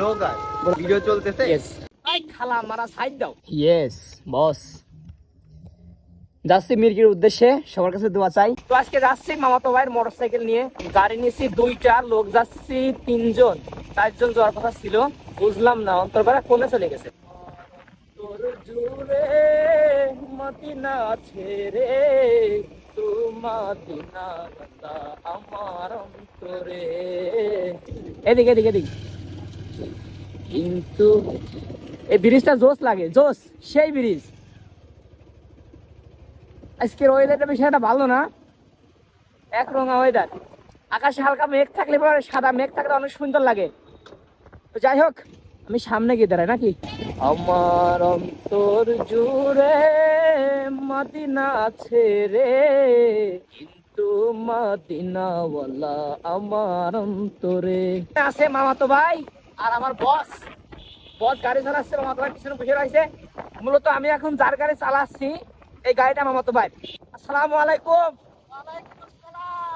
লোক আর ভিডিও চলতেছে? ইয়েস খালা মারা সাইড দাও। ইয়েস বস যাচ্ছি মির্গির উদ্দেশ্যে সবার কাছে দোয়া চাই। তো আজকে যাচ্ছি মামাতো ভাইয়ের মোটরসাইকেল নিয়ে। গাড়ি নিয়েছি দুইটা লোক যাচ্ছি তিনজন। চারজন যাওয়ার কথা ছিল বুঝলাম না অন্তরপাড়া কোনে চলে গেছে। এদিকে এদিকে এদিকে। কিন্তু এই ব্রিজটা জোস লাগে জোস সেই ব্রিজ। আজকের ওয়েদারটা একটা ভালো না। এক রঙা ওয়েদার আকাশে হালকা মেঘ থাকলে পরে সাদা মেঘ থাকলে অনেক সুন্দর লাগে। তো যাই হোক আমি সামনে গিয়ে দাঁড়াই নাকি? আমার অন্তর জুড়ে মদিনা আছে রে কিন্তু মদিনাওয়ালা আমার অন্তরে। আছে মামাতো ভাই। আর আমার বস বস গাড়ি চালাচ্ছে মামাতো ভাই পিছনে বসে রয়েছে। মূলত আমি এখন যার গাড়ি চালাচ্ছি, এই গাড়িটা মামাতো ভাই। আসসালামু আলাইকুম।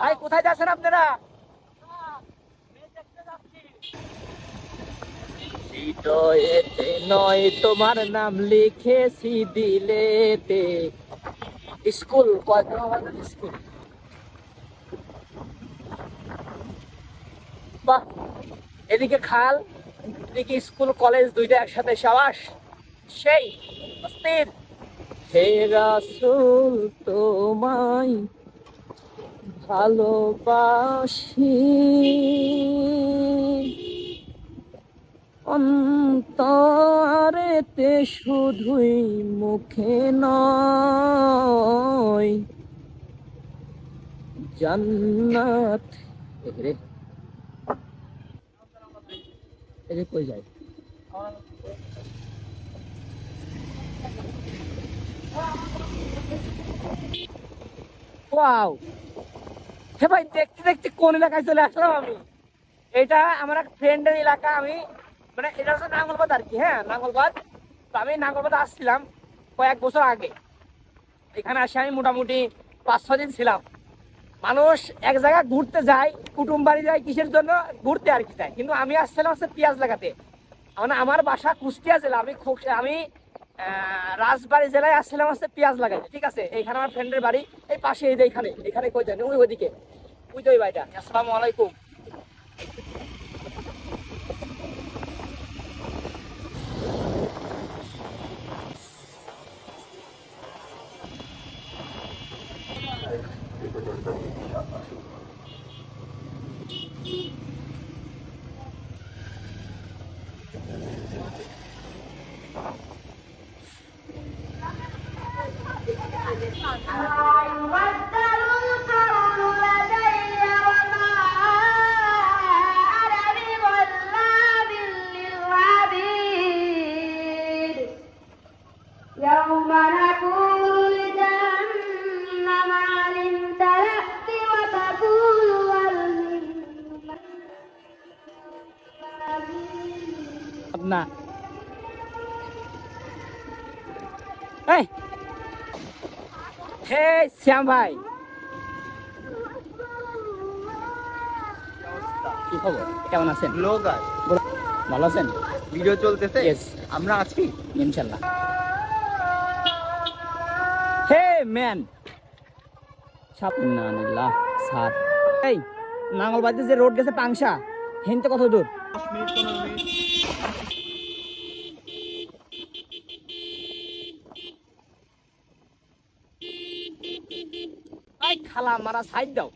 ভাই, কোথায় যাচ্ছেন আপনারা? নয়, তোমার নাম লিখেছি দিলেতে। School school. বাহ, এদিকে খাল। এদিকে স্কুল, কলেজ দুইটা একসাথে সাবাস। সেই, অস্থির। হে রাসূল, তোমায় ভালোবাসি। অন্তরেতে শুধুই মুখে নয়, জান্নাত। রে। এদিকে কই যায় ওয়াও। হে ভাই, দেখতে দেখতে কোন এলাকায় চলে আসলাম আমি? এটা আমার এক ফ্রেন্ডের এলাকা, আমি মানে এটা হচ্ছে নাঙ্গলবাদ আর কি হ্যাঁ নাঙ্গলবাদ। তো আমি নাঙ্গলবাদ আসছিলাম কয়েক বছর আগে। এখানে আসে আমি মোটামুটি পাঁচ ছ দিন ছিলাম। মানুষ এক জায়গায় ঘুরতে যায়, কুটুম বাড়ি যায়, কিসের জন্য? ঘুরতে আর কি যায়। কিন্তু আমি আসছিলাম হচ্ছে পেঁয়াজ লাগাতে। মানে আমার বাসা কুষ্টিয়া জেলা। আমি আমি রাজবাড়ি জেলায় আসছিলাম হচ্ছে পেঁয়াজ লাগাইতে ঠিক আছে? এইখানে আমার ফ্রেন্ডের বাড়ি। এই পাশে, এই যে এখানে এখানে কই জানি? ওই ওইদিকে। ওই তো বাড়িটা। আসসালামু আলাইকুম। بدل القول لدي وما أنا بظلام للعبيد يوم না। এই। হে শ্যাম ভাই। কি খবর? কেমন আছেন? লোক ভালো আছেন? ভিডিও চলতেছে? আমরা আছি? ইনশাল্লাহ। Hey man. সাবনানিল্লাহ স্যার এই নাঙ্গলবাড়িতে যে রোড গেছে পাংশা হেনতে কত দূর? মিনিট পনেরো মিনিট খালা মারা সাইড দাও।